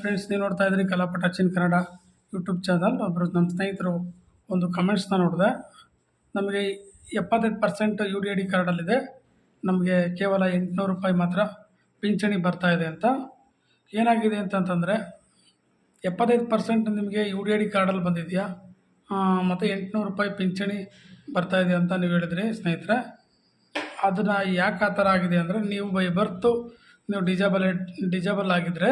Friends ನೀವು ನೋಡ್ತಾ ಇದ್ರಿ ಕಲಾಪಟ ಚಿನ್ ಕನ್ನಡ ಯೂಟ್ಯೂಬ್ ಚಾನಲ್ ಒಬ್ಬರು ನಮ್ಮ ಸ್ನೇಹಿತರು ಒಂದು ಕಮೆಂಟ್ಸ್ನ ನೋಡಿದೆ. ನಮಗೆ ಎಪ್ಪತ್ತೈದು percent U D I D ಕಾರ್ಡಲ್ಲಿದೆ ನಮಗೆ ಕೇವಲ ಎಂಟುನೂರು ರೂಪಾಯಿ ಮಾತ್ರ ಪಿಂಚಣಿ ಬರ್ತಾ ಇದೆ ಅಂತ. ಏನಾಗಿದೆ ಅಂತಂತಂದರೆ ಎಪ್ಪತ್ತೈದು ಪರ್ಸೆಂಟ್ ನಿಮಗೆ ಯು ಡಿ ಐ ಡಿ ಕಾರ್ಡಲ್ಲಿ ಬಂದಿದೆಯಾ? ಮತ್ತು ಎಂಟುನೂರು ರೂಪಾಯಿ ಪಿಂಚಣಿ ಬರ್ತಾ ಇದೆ ಅಂತ ನೀವು ಹೇಳಿದ್ರಿ ಸ್ನೇಹಿತರೆ. ಅದನ್ನು ಯಾಕೆ ಆ ಥರ ಆಗಿದೆ ಅಂದರೆ, ನೀವು ಬೈ ಬರ್ತು ನೀವು ಡಿಜೇಬಲ್ ಡಿಜೇಬಲ್ ಆಗಿದ್ದರೆ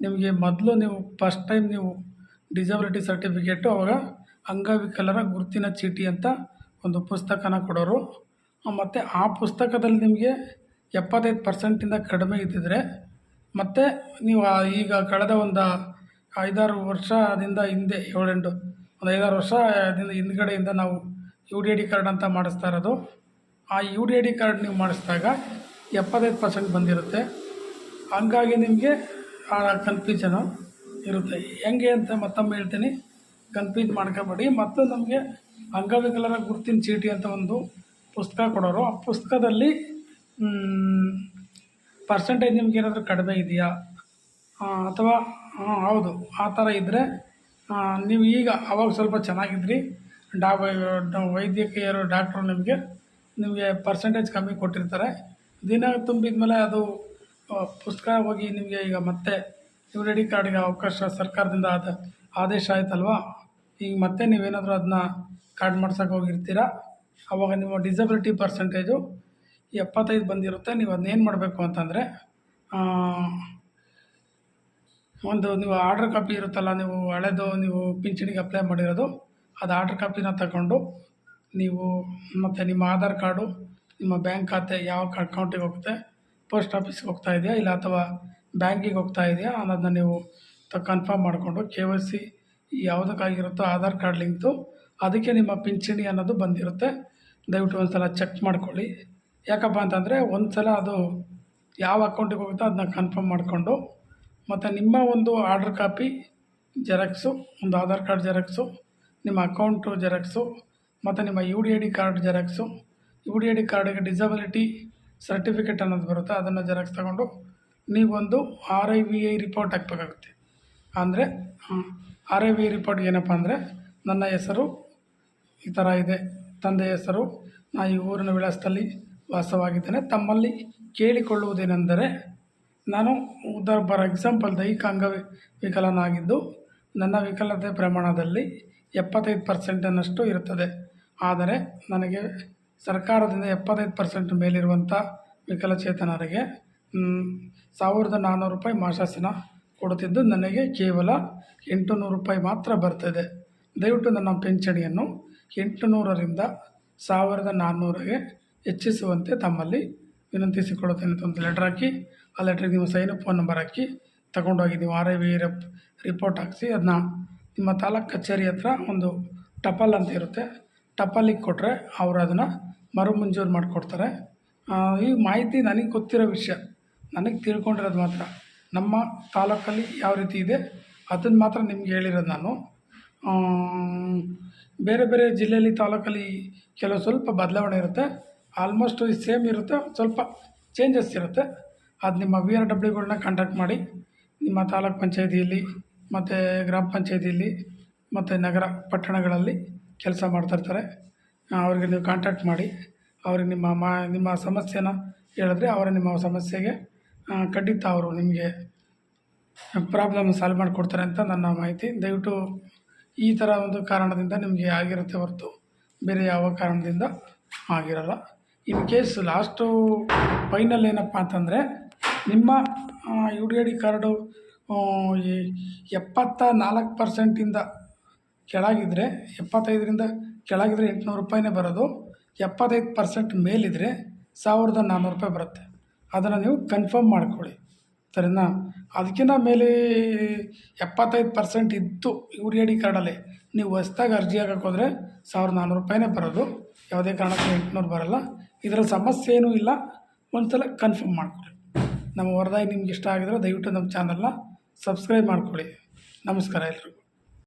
ನಿಮಗೆ ಮೊದಲು ನೀವು ಫಸ್ಟ್ ಟೈಮ್ ನೀವು ಡಿಸಬಿಲಿಟಿ ಸರ್ಟಿಫಿಕೇಟು ಅವಾಗ ಅಂಗವಿಕಲರ ಗುರುತಿನ ಚೀಟಿ ಅಂತ ಒಂದು ಪುಸ್ತಕನ ಕೊಡೋರು. ಮತ್ತು ಆ ಪುಸ್ತಕದಲ್ಲಿ ನಿಮಗೆ ಎಪ್ಪತ್ತೈದು ಪರ್ಸೆಂಟಿಂದ ಕಡಿಮೆ ಇದ್ದಿದ್ರೆ, ಮತ್ತು ನೀವು ಈಗ ಕಳೆದ ಒಂದು ಐದಾರು ವರ್ಷದಿಂದ ಹಿಂದೆ, ಏಳೆಂಟು, ಒಂದು ಐದಾರು ವರ್ಷ ಹಿಂದ್ಗಡೆಯಿಂದ ನಾವು U D I D card ಅಂತ ಮಾಡಿಸ್ತಾ ಇರೋದು. ಆ U D I D card ನೀವು ಮಾಡಿಸಿದಾಗ ಎಪ್ಪತ್ತೈದು ಪರ್ಸೆಂಟ್ ಬಂದಿರುತ್ತೆ. ಹಂಗಾಗಿ ನಿಮಗೆ ಕನ್ಫ್ಯೂಷನು ಇರುತ್ತೆ. ಹೆಂಗೆ ಅಂತ ಮತ್ತೊಮ್ಮೆ ಹೇಳ್ತೀನಿ. ಕನ್ಫ್ಯೂಸ್ ಮಾಡ್ಕೋಬೇಡಿ. ಮತ್ತು ನಮಗೆ ಅಂಗವಿಕಲರ ಗುರುತಿನ ಚೀಟಿ ಅಂತ ಒಂದು ಪುಸ್ತಕ ಕೊಡೋರು. ಆ ಪುಸ್ತಕದಲ್ಲಿ ಪರ್ಸೆಂಟೇಜ್ ನಿಮ್ಗೆ ಏನಾದರೂ ಕಡಿಮೆ ಇದೆಯಾ? ಅಥವಾ ಹೌದು, ಆ ಥರ ಇದ್ದರೆ ನೀವು ಈಗ ಅವಾಗ ಸ್ವಲ್ಪ ಚೆನ್ನಾಗಿದ್ರಿ. ಡಾ ವೈದ್ಯಕೀಯರು, ಡಾಕ್ಟ್ರು ನಿಮಗೆ ನಿಮಗೆ ಪರ್ಸೆಂಟೇಜ್ ಕಮ್ಮಿ ಕೊಟ್ಟಿರ್ತಾರೆ. ದಿನ ತುಂಬಿದ ಮೇಲೆ ಅದು ಪುಸ್ತಕ ಹೋಗಿ ನಿಮಗೆ ಈಗ ಮತ್ತೆ ಯು ರೆಡಿ ಡಿ ಕಾರ್ಡಿಗೆ ಅವಕಾಶ ಸರ್ಕಾರದಿಂದ ಆದ ಆದೇಶ ಆಯ್ತಲ್ವಾ? ಈಗ ಮತ್ತೆ ನೀವೇನಾದರೂ ಅದನ್ನ ಕಾರ್ಡ್ ಮಾಡ್ಸೋಕೆ ಹೋಗಿರ್ತೀರ? ಆವಾಗ ನಿಮ್ಮ ಡಿಸಬಿಲಿಟಿ ಪರ್ಸೆಂಟೇಜು ಎಪ್ಪತ್ತೈದು ಬಂದಿರುತ್ತೆ. ನೀವು ಅದನ್ನೇನು ಮಾಡಬೇಕು ಅಂತಂದರೆ ಒಂದು ನೀವು ಆರ್ಡ್ರ್ ಕಾಪಿ ಇರುತ್ತಲ್ಲ, ನೀವು ಹಳೆದು ನೀವು ಪಿಂಚಣಿಗೆ ಅಪ್ಲೈ ಮಾಡಿರೋದು, ಅದು ಆರ್ಡ್ರ್ ಕಾಪಿನ ತಗೊಂಡು ನೀವು ಮತ್ತು ನಿಮ್ಮ ಆಧಾರ್ ಕಾರ್ಡು, ನಿಮ್ಮ ಬ್ಯಾಂಕ್ ಖಾತೆ ಯಾವ ಅಕೌಂಟಿಗೆ ಹೋಗುತ್ತೆ ಪೋಸ್ಟ್ ಆಫೀಸ್ಗೆ ಹೋಗ್ತಾ ಇದೆಯಾ ಇಲ್ಲ ಅಥವಾ ಬ್ಯಾಂಕಿಗೆ ಹೋಗ್ತಾ ಇದೆಯಾ ಅನ್ನೋದನ್ನ ನೀವು ತ ಕನ್ಫರ್ಮ್ ಮಾಡಿಕೊಂಡು ಕೆ ವೈ ಸಿ ಯಾವುದಕ್ಕಾಗಿರುತ್ತೋ ಆಧಾರ್ ಕಾರ್ಡ್ ಲಿಂಕ್ದು ಅದಕ್ಕೆ ನಿಮ್ಮ ಪಿಂಚಣಿ ಅನ್ನೋದು ಬಂದಿರುತ್ತೆ. ದಯವಿಟ್ಟು ಒಂದು ಸಲ ಚೆಕ್ ಮಾಡ್ಕೊಳ್ಳಿ. ಯಾಕಪ್ಪ ಅಂತಂದರೆ ಒಂದು ಸಲ ಅದು ಯಾವ ಅಕೌಂಟಿಗೆ ಹೋಗುತ್ತೋ ಅದನ್ನ ಕನ್ಫರ್ಮ್ ಮಾಡಿಕೊಂಡು ಮತ್ತು ನಿಮ್ಮ ಒಂದು ಆರ್ಡ್ರ್ ಕಾಪಿ ಜೆರಾಕ್ಸು, ಒಂದು ಆಧಾರ್ ಕಾರ್ಡ್ ಜೆರಾಕ್ಸು, ನಿಮ್ಮ ಅಕೌಂಟು ಜೆರಾಕ್ಸು, ಮತ್ತು ನಿಮ್ಮ U D I D card xerox, U D I D ಕಾರ್ಡಿಗೆ ಡಿಸಬಿಲಿಟಿ ಸರ್ಟಿಫಿಕೇಟ್ ಅನ್ನೋದು ಬರುತ್ತೆ, ಅದನ್ನು ಜೆರಾಕ್ಸ್ ತಗೊಂಡು ನೀವೊಂದು R I V I report ಹಾಕ್ಬೇಕಾಗುತ್ತೆ. ಅಂದರೆ R I V I report ಏನಪ್ಪ ಅಂದರೆ, ನನ್ನ ಹೆಸರು ಈ ಥರ ಇದೆ ತಂದೆ ಹೆಸರು, ನಾ ಈ ಊರಿನ ವಿಳಾಸದಲ್ಲಿ ವಾಸವಾಗಿದ್ದೇನೆ. ತಮ್ಮಲ್ಲಿ ಕೇಳಿಕೊಳ್ಳುವುದೇನೆಂದರೆ, ನಾನು ಉದಾ ಫಾರ್ ಎಕ್ಸಾಂಪಲ್ ದೈಹಿಕ ಅಂಗವಿಕಲನಾಗಿದ್ದು ನನ್ನ ವಿಕಲತೆ ಪ್ರಮಾಣದಲ್ಲಿ ಎಪ್ಪತ್ತೈದು ಪರ್ಸೆಂಟನ್ನಷ್ಟು ಇರುತ್ತದೆ. ಆದರೆ, ನನಗೆ ಸರ್ಕಾರದಿಂದ ಎಪ್ಪತ್ತೈದು ಪರ್ಸೆಂಟ್ ಮೇಲಿರುವಂಥ ವಿಕಲಚೇತನರಿಗೆ ಸಾವಿರದ ನಾನ್ನೂರು ರೂಪಾಯಿ ಮಾಸಾಸನ ಕೊಡುತ್ತಿದ್ದು ನನಗೆ ಕೇವಲ ಎಂಟು ನೂರು ರೂಪಾಯಿ ಮಾತ್ರ ಬರ್ತದೆ. ದಯವಿಟ್ಟು ನನ್ನ ಪಿಂಚಣಿಯನ್ನು ಎಂಟು ನೂರರಿಂದ ಸಾವಿರದ ನಾನ್ನೂರಿಗೆ ಹೆಚ್ಚಿಸುವಂತೆ ತಮ್ಮಲ್ಲಿ ವಿನಂತಿಸಿಕೊಳ್ಳುತ್ತೇನೆ ಒಂದು ಲೆಟ್ರ್ ಹಾಕಿ, ಆ ಲೆಟ್ರಿಗೆ ನೀವು ಸೈನ್ ಫೋನ್ ನಂಬರ್ ಹಾಕಿ, ತಗೊಂಡೋಗಿ ನೀವು R I V rep report ಹಾಕಿಸಿ ಅದನ್ನ ನಿಮ್ಮ ತಾಲೂಕು ಕಚೇರಿ ಹತ್ರ ಒಂದು ಟಪಲ್ ಅಂತ ಇರುತ್ತೆ. ಟಪಲ್ಲಿಗೆ ಕೊಟ್ಟರೆ ಅವರು ಅದನ್ನು ಮರು ಮಂಜೂರು ಮಾಡಿಕೊಡ್ತಾರೆ ಈ ಮಾಹಿತಿ ನನಗೆ ಗೊತ್ತಿರೋ ವಿಷಯ, ನನಗೆ ತಿಳ್ಕೊಂಡಿರೋದು ಮಾತ್ರ. ನಮ್ಮ ತಾಲೂಕಲ್ಲಿ ಯಾವ ರೀತಿ ಇದೆ ಅದನ್ನು ಮಾತ್ರ ನಿಮ್ಗೆ ಹೇಳಿರೋದು ನಾನು. ಬೇರೆ ಬೇರೆ ಜಿಲ್ಲೆಯಲ್ಲಿ, ತಾಲೂಕಲ್ಲಿ ಕೆಲವು ಸ್ವಲ್ಪ ಬದಲಾವಣೆ ಇರುತ್ತೆ. ಆಲ್ಮೋಸ್ಟ್ ಸೇಮ್ ಇರುತ್ತೆ, ಸ್ವಲ್ಪ ಚೇಂಜಸ್ ಇರುತ್ತೆ. ಅದು ನಿಮ್ಮ ವಿ ಆರ್ ಡಬ್ಲ್ಯೂಗಳನ್ನ ಕಾಂಟ್ಯಾಕ್ಟ್ ಮಾಡಿ, ನಿಮ್ಮ ತಾಲೂಕ್ ಪಂಚಾಯತಿಯಲ್ಲಿ, ಮತ್ತು ಗ್ರಾಮ ಪಂಚಾಯತಿಯಲ್ಲಿ, ಮತ್ತು ನಗರ ಪಟ್ಟಣಗಳಲ್ಲಿ ಕೆಲಸ ಮಾಡ್ತಾಯಿರ್ತಾರೆ ಅವ್ರಿಗೆ ನೀವು ಕಾಂಟ್ಯಾಕ್ಟ್ ಮಾಡಿ, ಅವ್ರಿಗೆ ನಿಮ್ಮ ಮಾ, ನಿಮ್ಮ ಸಮಸ್ಯೆನ ಹೇಳಿದ್ರೆ ಅವರು ನಿಮ್ಮ ಸಮಸ್ಯೆಗೆ ಖಂಡಿತ ಅವರು ನಿಮಗೆ ಪ್ರಾಬ್ಲಮ್ ಸಾಲ್ವ್ ಮಾಡಿಕೊಡ್ತಾರೆ ಅಂತ ನನ್ನ ಮಾಹಿತಿ. ದಯವಿಟ್ಟು ಈ ಥರ ಒಂದು ಕಾರಣದಿಂದ ನಿಮಗೆ ಆಗಿರುತ್ತೆ ಹೊರತು ಬೇರೆ ಯಾವ ಕಾರಣದಿಂದ ಆಗಿರಲ್ಲ. ಇನ್ ಕೇಸ್ ಲಾಸ್ಟು ಫೈನಲ್ ಏನಪ್ಪ ಅಂತಂದರೆ, ನಿಮ್ಮ U D I D card ಎಪ್ಪತ್ತ ನಾಲ್ಕು ಪರ್ಸೆಂಟಿಂದ ಕೆಳಗಿದ್ರೆ ಎಪ್ಪತ್ತೈದರಿಂದ ಕೆಳಗಿದ್ರೆ ಎಂಟುನೂರು ರೂಪಾಯಿನೇ ಬರೋದು. ಎಪ್ಪತ್ತೈದು ಪರ್ಸೆಂಟ್ ಮೇಲಿದ್ದರೆ ಸಾವಿರದ ನಾನ್ನೂರು ರೂಪಾಯಿ ಬರುತ್ತೆ. ಅದನ್ನು ನೀವು ಕನ್ಫರ್ಮ್ ಮಾಡ್ಕೊಳ್ಳಿ. ಸರಿನಾ? ಅದಕ್ಕಿಂತ ಮೇಲೆ ಎಪ್ಪತ್ತೈದು ಪರ್ಸೆಂಟ್ ಇತ್ತು ಇವ್ರ ಐ ಡಿ ಕಾರ್ಡಲ್ಲಿ ನೀವು ಹೊಸ್ದಾಗಿ ಅರ್ಜಿ ಹಾಕಕ್ಕೆ ಹೋದರೆ ಸಾವಿರದ ನಾನ್ನೂರು ರೂಪಾಯಿನೇ ಬರೋದು. ಯಾವುದೇ ಕಾರಣಕ್ಕೂ ಎಂಟುನೂರು ಬರೋಲ್ಲ. ಇದರಲ್ಲಿ ಸಮಸ್ಯೆ ಏನೂ ಇಲ್ಲ. ಒಂದು ಸಲ ಕನ್ಫರ್ಮ್ ಮಾಡ್ಕೊಳ್ಳಿ. ನಮ್ಮ ಹೊರದಾಗಿ ನಿಮ್ಗೆ ಇಷ್ಟ ಆಗಿದ್ರೆ ದಯವಿಟ್ಟು ನಮ್ಮ ಚಾನಲ್ನ ಸಬ್ಸ್ಕ್ರೈಬ್ ಮಾಡ್ಕೊಳ್ಳಿ. ನಮಸ್ಕಾರ ಎಲ್ರಿಗೂ.